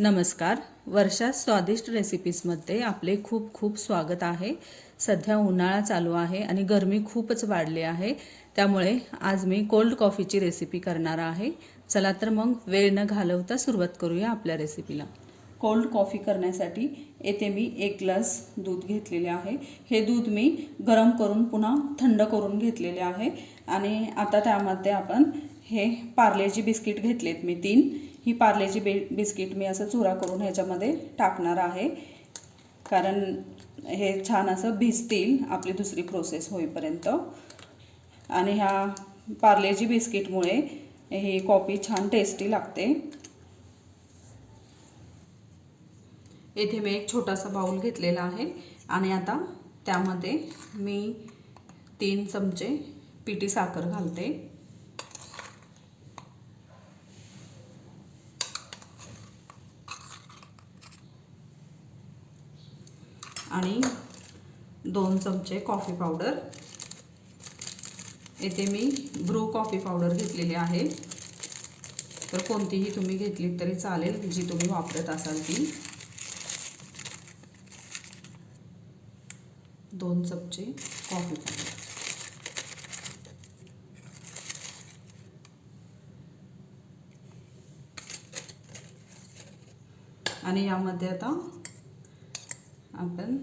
नमस्कार. वर्षा स्वादिष्ट रेसिपीजमध्ये आपले खूप खूप स्वागत आहे. सध्या उन्हाळा चालू आहे आणि गरमी खूपच वाढली आहे. त्यामुळे आज मी कोल्ड कॉफीची रेसिपी करणार आहे. चला तर मग वेळ न घालवता सुरुवात करूया आपल्या रेसिपीला. कोल्ड कॉफी करण्यासाठी येथे मी एक ग्लास दूध घेतलेले आहे. हे दूध मी गरम करून पुन्हा थंड करून घेतलेले आहे. आणि आता त्यामध्ये आपण हे पार्लेजी बिस्किट घेतलेत मी तीन. ही पार्लेजी बे बिस्किट मी असं चुरा करून ह्याच्यामध्ये टाकणार आहे. कारण हे छान असं भिजतील आपली दुसरी प्रोसेस होईपर्यंत. आणि ह्या पार्लेजी बिस्किटमुळे ही कॉफी छान टेस्टी लागते. येथे मी एक छोटासा बाऊल घेतलेला आहे. आणि आता त्यामध्ये मी तीन चमचे पिठी साखर घालते. आणि दोन चमचे कॉफी पावडर येथे मी ब्रू कॉफी पावडर घेतलेली आहे. तर कोणतीही तुम्ही घेतली तरी चालेल जी तुम्ही वापरत असाल ती. दोन चमचे कॉफी पावडर आणि यामध्ये आता आपण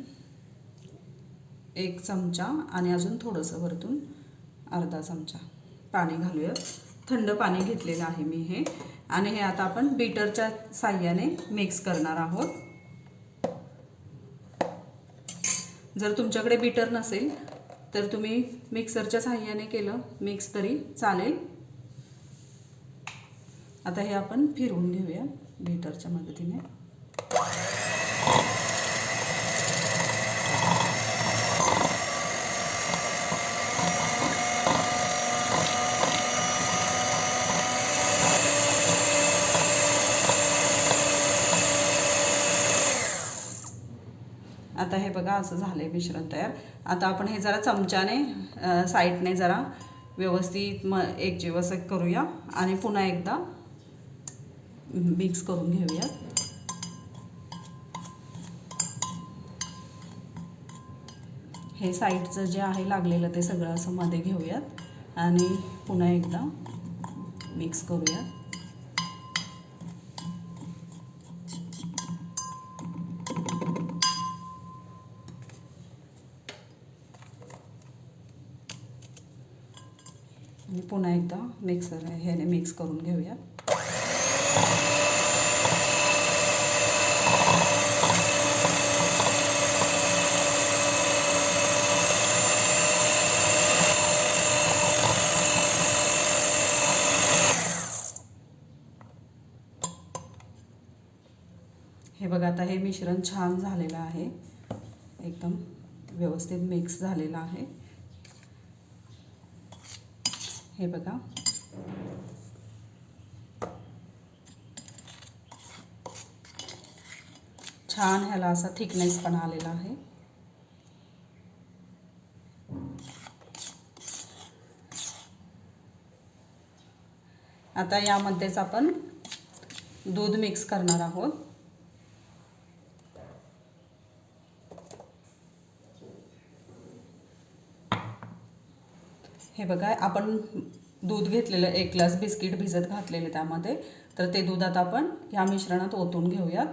एक चमचा आणि अजून थोडंसं वरतून अर्धा चमचा पाणी घालूया थंड पाणी घेतलेलं आहे मी हे. आणि हे आता आपण बीटरच्या साह्याने मिक्स करणार आहोत. जर तुमच्याकडे बीटर नसेल तर तुम्ही मिक्सरच्या साह्याने केलं मिक्स तरी चालेल. आता हे आपण फिरवून घेऊया बीटरच्या मदतीने आता हे बघा असं झालं आहे मिश्रण तयार. आता आपण हे जरा चमच्याने साईडने जरा व्यवस्थित म एक जीवस करूया आणि पुन्हा एकदा मिक्स करून घेऊया. हे साईडचं जे आहे लागलेलं ते सगळं असं मध्ये घेऊयात आणि पुन्हा एकदा मिक्स करूयात. पुन्हा एकदा मिक्सर ह्याने मिक्स करून घेऊया. हे बघा आता हे मिश्रण छान झालेलं आहे. एकदम व्यवस्थित मिक्स झालेलं आहे. हे बघा. छान ह्याला असा थिकनेस पण आलेला आहे. आता यामध्येच आपण दूध मिक्स करणार आहोत. हे बघा आपण दूध घेतलेलं एक ग्लास बिस्किट भिजत घातलेले त्यामध्ये. तर ते दूध आता आपण ह्या मिश्रणात ओतून घेऊयात.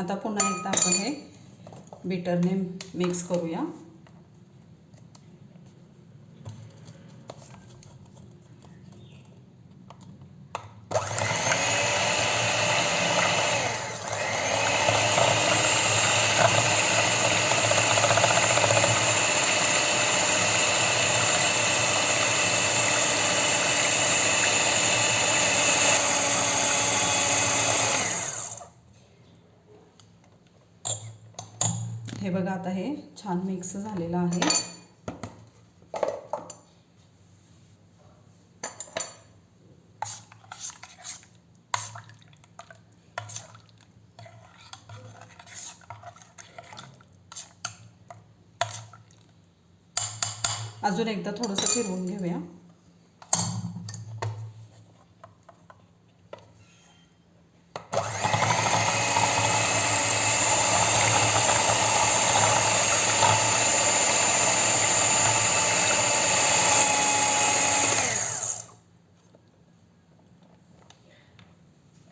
आता पुन्हा एकदा आपण हे बीटरने मिक्स करूया. आता हे छान मिक्स झालेलं आहे. अजून एकदा थोडंसं फिरवून घेऊया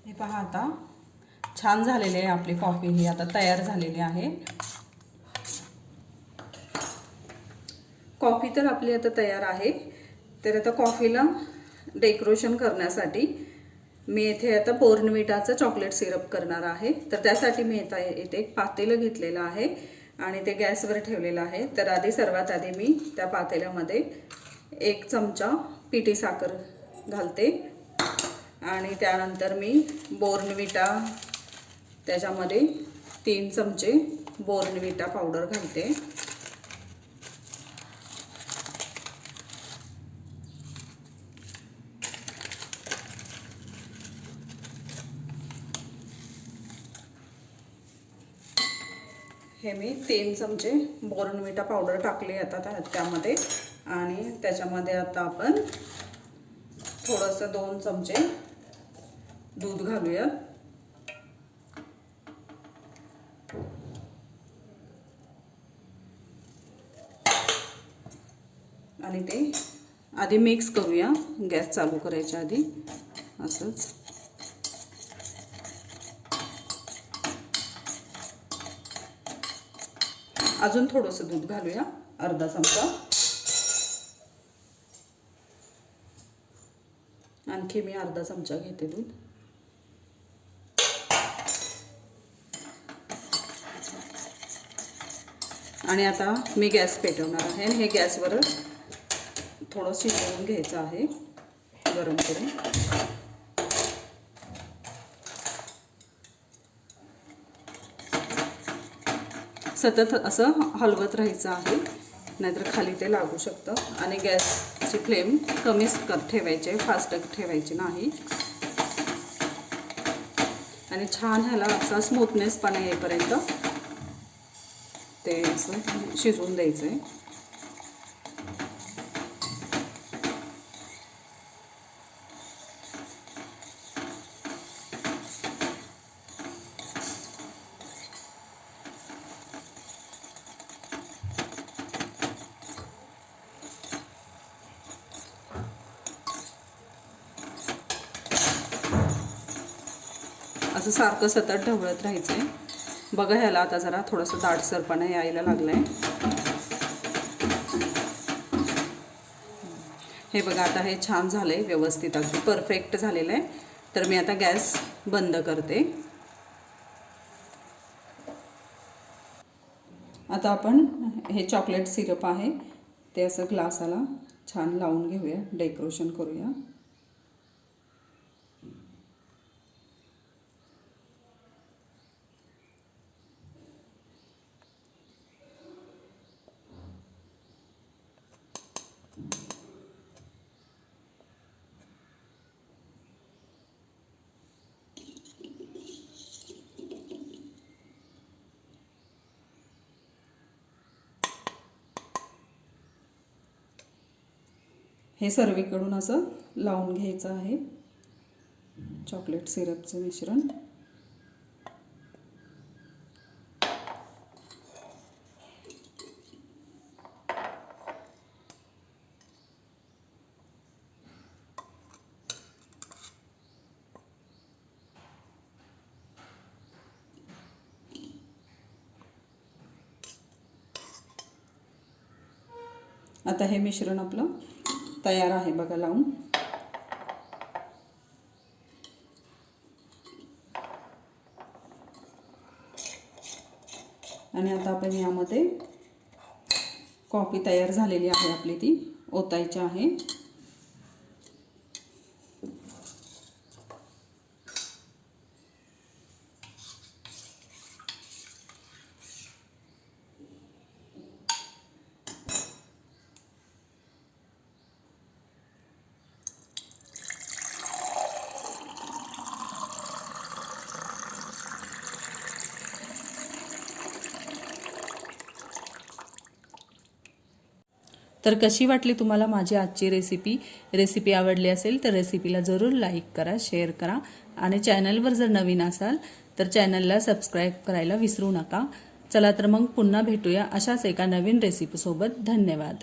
हे पहा आता छान झालेली आहे आपली कॉफी ही आता तयार झालेली आहे. कॉफी तर आपली आता तयार आहे. तर आता कॉफीला डेकोरेशन करण्यासाठी मी येथे आता बोर्नविटाचं चॉकलेट सिरप करणार आहे. तर त्यासाठी मी येता येथे एक पातेलं घेतलेलं आहे आणि ते गॅसवर ठेवलेलं आहे. तर आधी सर्वात आधी मी त्या पातेल्यामध्ये एक चमचा पिठी साखर घालते. आणि त्यानंतर मी बोर्नविटा त्याच्यामध्ये तीन चमचे बोर्नविटा पावडर घालते. हे मी तीन चमचे बोर्नविटा पावडर टाकले आता त्या त्यामध्ये. आणि त्याच्यामध्ये आता आपण थोडंसं दोन चमचे दूध घालूयात. आणि ते आधी मिक्स करूया. गॅस चालू करायच्या आधी. असंच. अजून थोडंसं दूध घालूया. अर्धा चमचा. आणखी मी अर्धा चमचा घेते दूध. आणि आता मी गॅस पेटवणार आहे आणि हे गॅसवरच थोडं शिजवून घ्यायचं आहे गरम करून. सतत असं हलवत राहायचं आहे नाहीतर खाली ते लागू शकतं. आणि गॅसची फ्लेम कमीच कर ठेवायचे फास्ट ठेवायची नाही. आणि छान ह्याला असा स्मूथनेसपणा येईपर्यंत ते असं शिजवून द्यायचं आहे असं सारखं सतत ढवळत राहायचं आहे बघा ह्याला आता जरा थोडंसं दाटसरपणा यायला लागलं आहे हे बघा आता हे छान झालं आहे व्यवस्थित अगदी परफेक्ट झालेलं आहे. तर मी आता गॅस बंद करते. आता आपण हे चॉकलेट सिरप आहे ते असं ग्लासाला छान लावून घेऊया डेकोरेशन करूया. हे सर्वीकडून असं लावून घ्यायचं आहे. चॉकलेट सिरपचं मिश्रण. आता हे मिश्रण आपलं तयार आहे बघा लावून. आणि आता आपण यामध्ये कॉफी तयार झालेली आहे आपली ती ओतायची आहे. तर कशी वाटली तुम्हाला माझी आजची रेसिपी रेसिपी आवडली असेल तर रेसिपीला जरूर लाईक करा शेअर करा. आणि चॅनलवर जर नवीन असाल तर चॅनलला सबस्क्राईब करायला विसरू नका. चला तर मग पुन्हा भेटूया अशाच एका नवीन रेसिपीसोबत धन्यवाद.